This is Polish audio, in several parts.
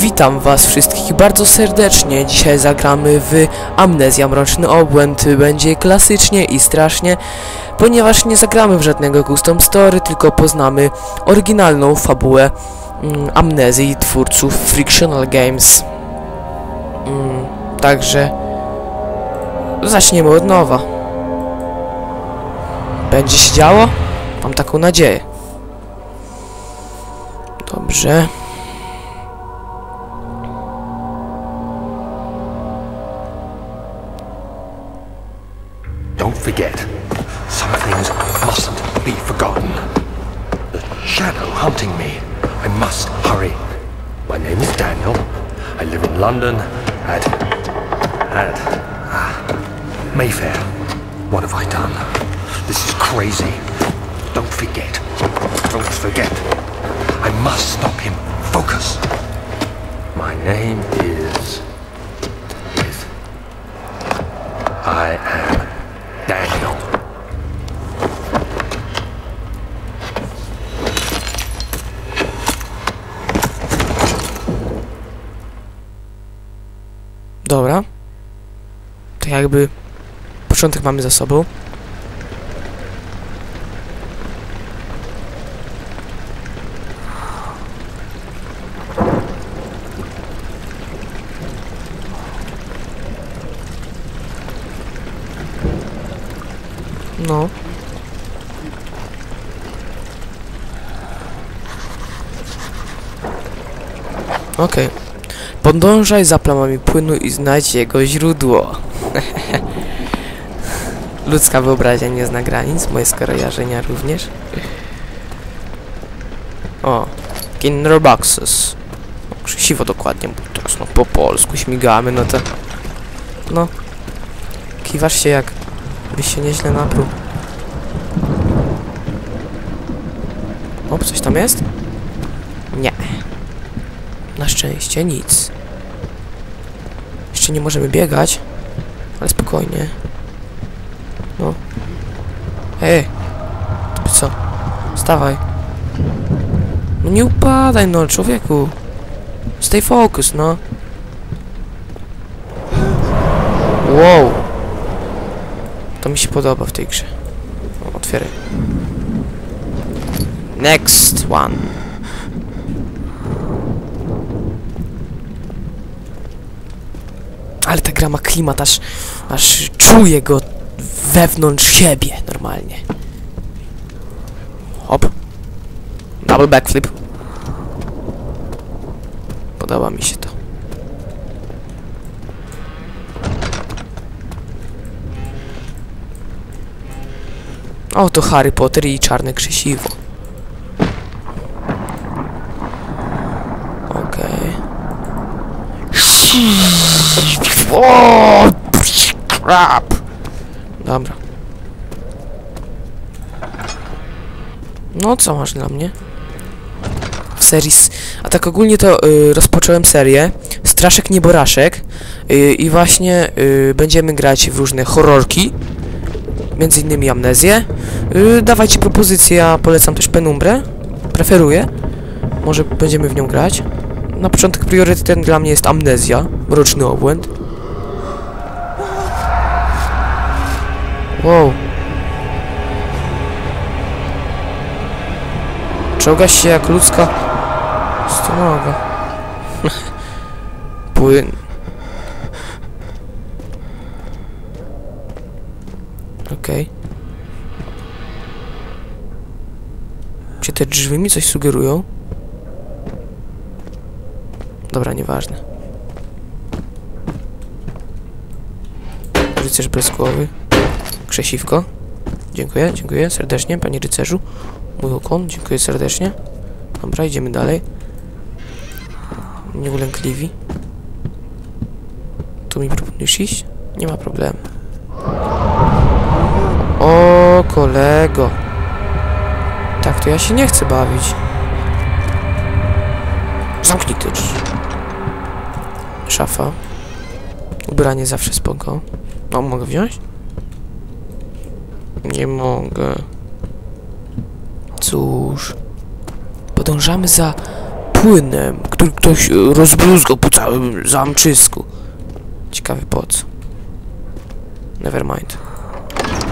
Witam was wszystkich bardzo serdecznie. Dzisiaj zagramy w Amnezja Mroczny Obłęd. Będzie klasycznie i strasznie, ponieważ nie zagramy w żadnego custom story, tylko poznamy oryginalną fabułę mm, Amnezji twórców Frictional Games. Mm, także zaczniemy od nowa. Będzie się działo? Mam taką nadzieję. Dobrze. Don't forget, some things mustn't be forgotten. The shadow hunting me. I must hurry. My name is Daniel. I live in London at. at. Ah, Mayfair. What have I done? This is crazy. Don't forget. Don't forget. I must stop him. Focus. My name is. is. I am Dobra. To jakby początek mamy za sobą. No. Okej. Podążaj za plamami płynu i znajdź jego źródło. Ludzka wyobraźnia nie zna granic, moje skojarzenia również. O, Kinder Boxes. O, Krzesiwo dokładnie, bo teraz no po polsku śmigamy, no to... No. Kiwasz się jak... byś się nieźle napruł. O, coś tam jest? Nie. Na szczęście nic. Jeszcze nie możemy biegać, ale spokojnie. No. Ej! Ty co? Stawaj. No nie upadaj, no, człowieku. Stay focus, no. Wow. To mi się podoba w tej grze. O, otwieraj. Next one. Ale ta gra ma klimat, aż, aż czuję go wewnątrz siebie normalnie. Hop. Double backflip. Podoba mi się to. O, to Harry Potter i czarne krzesiwo. Okej. O, crap. Dobra. No, co masz dla mnie? W serii... A tak ogólnie to y, rozpocząłem serię Straszek Nieboraszek y, i właśnie y, będziemy grać w różne horrorki między innymi Amnezję. Y, dawajcie propozycje, ja polecam też Penumbrę. Preferuję. Może będziemy w nią grać. Na początek priorytetem dla mnie jest Amnezja, Mroczny Obłęd. Wow. Czołgasz się jak ludzka stonoga. Płyn. Okej. Czy te drzwi mi coś sugerują? Dobra, nieważne. Rycerz bez głowy. Krzesiwko. Dziękuję, dziękuję serdecznie, panie rycerzu. Mój okon, dziękuję serdecznie. Dobra, idziemy dalej. Nieulękliwi. Tu mi proponujesz iść? Nie ma problemu. O, kolego. Tak, to ja się nie chcę bawić. Zamknij drzwi. Szafa. Ubranie zawsze spoko. No, mogę wziąć? Nie mogę. Cóż. Podążamy za płynem, który ktoś e, rozbruzgał po całym zamczysku. Ciekawy po co. Nevermind.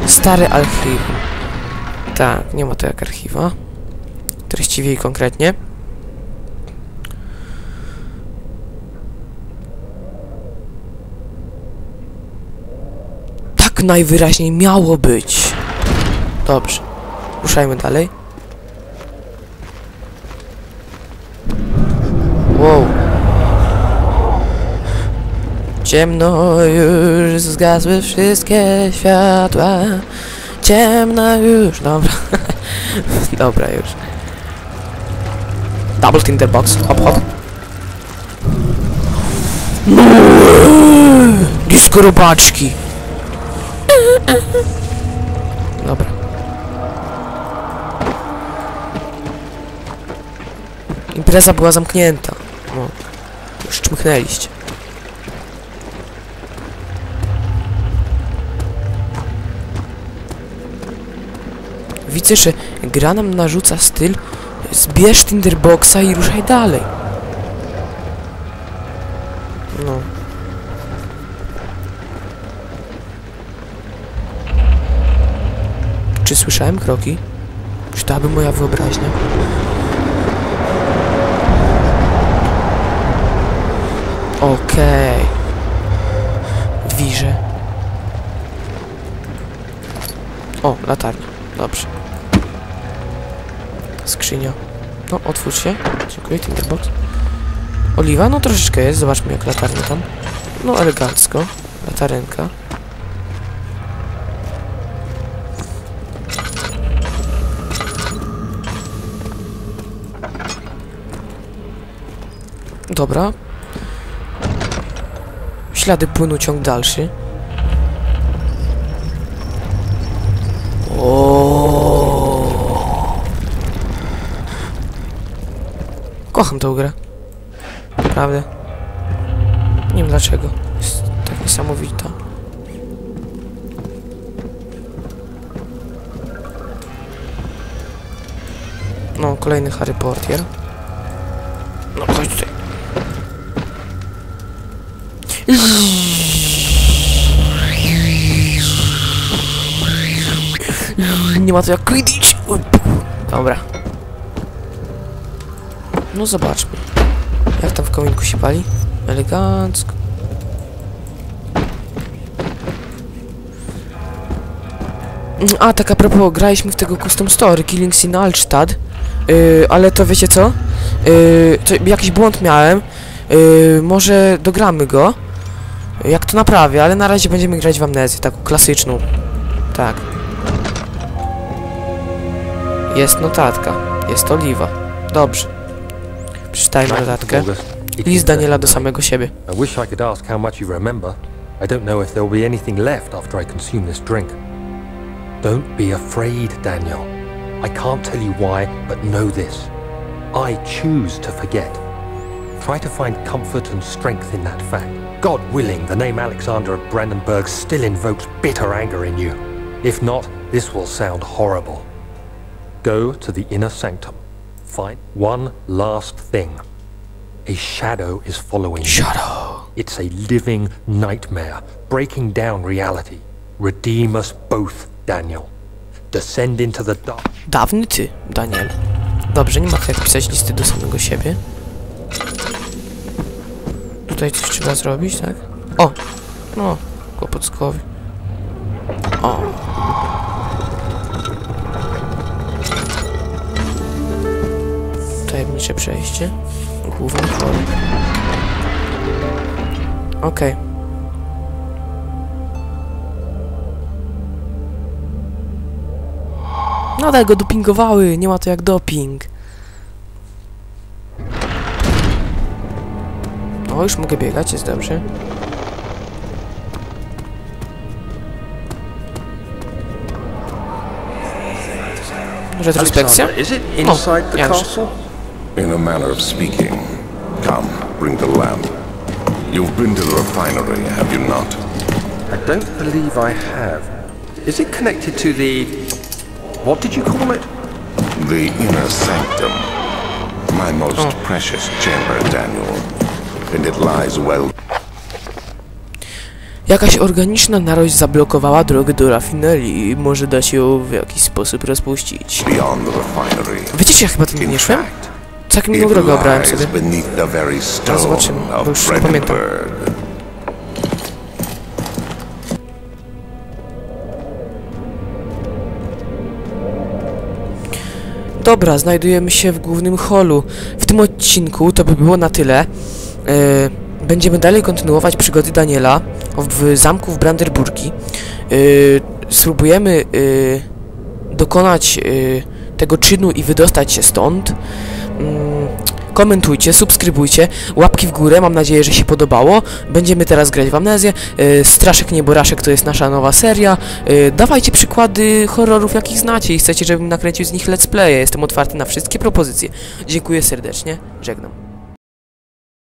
Stare archiwum. Tak, nie ma to jak archiwa. Treściwie i konkretnie. Tak najwyraźniej miało być. Dobrze. Ruszajmy dalej. Wow. Ciemno już, zgasły wszystkie światła. Ciemno już, dobra. dobra już. Double Tinderbox, hop hop. No. Dobra. Impreza była zamknięta. No. Już czmychnęliście. Widzę, że gra nam narzuca styl zbierz Tinderboxa i ruszaj dalej. No. Czy słyszałem kroki? Czy to aby moja wyobraźnia? Okej. Wirzę. O, latarnia. Dobrze. Skrzynia. No, otwórz się. Dziękuję, Tinderbox. Oliwa? No troszeczkę jest. Zobaczmy jak latarnia tam. No, elegancko. Latarenka. Dobra. Ślady płynu ciąg dalszy. O. Kocham tę grę. Naprawdę. Nie wiem dlaczego. Jest tak niesamowita. No, kolejny Harry Potter. No, chodź Nie ma to jak Quidditch. Dobra. No zobaczmy. Jak tam w kominku się pali? Elegancko. A, tak a propos, graliśmy w tego Custom Story, Killings in Altstadt. Yy, ale to wiecie co? Yy, to jakiś błąd miałem. Yy, może dogramy go. Jak to naprawię, ale na razie będziemy grać w amnezję, taką klasyczną. Tak. Jest notatka. Jest oliwa. Dobrze. Przeczytajmy notatkę. List Daniela do samego siebie. I wish I could ask how much you remember. I don't know if there will be anything left after I consume this drink. Don't be afraid, Daniel. I can't tell you why, but know this. I choose to forget. Try to find comfort and strength in that fact. God willing, the name Alexander of Brandenburg still invokes bitter anger in you. If not, this will sound horrible. Go to the inner sanctum. Find one last thing. A shadow is following you. Shadow. It's a living nightmare, breaking down reality. Redeem us both, Daniel. Descend into the dark. Dawny ty, Daniel. Dobrze, nie ma jak pisać listy do samego siebie. Tutaj coś trzeba zrobić, tak? O! No, Kłopoцkowi. O! Tajemnicze przejście. Główny hol. Okej. Nadal go dopingowały, nie ma to jak doping. O, już mogę biegać, jest dobrze. Retrospekcja? is it inside the castle? In a manner of speaking. Come, bring the lamp. You've been to the refinery, have you not? I don't believe I have. Is it connected to the. What did you call it? The inner sanctum. My most Oh. precious chamber, Daniel. And it lies well Jakaś organiczna narość zablokowała drogę do rafinerii i może da się ją w jakiś sposób rozpuścić. Wiecie, ja chyba tym nie szłem? it inną drogę obrałem sobie. zobaczymy, bo już pamiętam. Dobra, znajdujemy się w głównym holu. W tym odcinku to by było na tyle. E, będziemy dalej kontynuować przygody Daniela w zamku w Brandenburgi. E, spróbujemy e, dokonać tego czynu i wydostać się stąd. Komentujcie, subskrybujcie, łapki w górę, mam nadzieję, że się podobało. Będziemy teraz grać w Amnezję. E, Straszek Nieboraszek to jest nasza nowa seria. E, Dawajcie przykłady horrorów, jakich znacie i chcecie, żebym nakręcił z nich let's playe. Jestem otwarty na wszystkie propozycje. Dziękuję serdecznie, żegnam.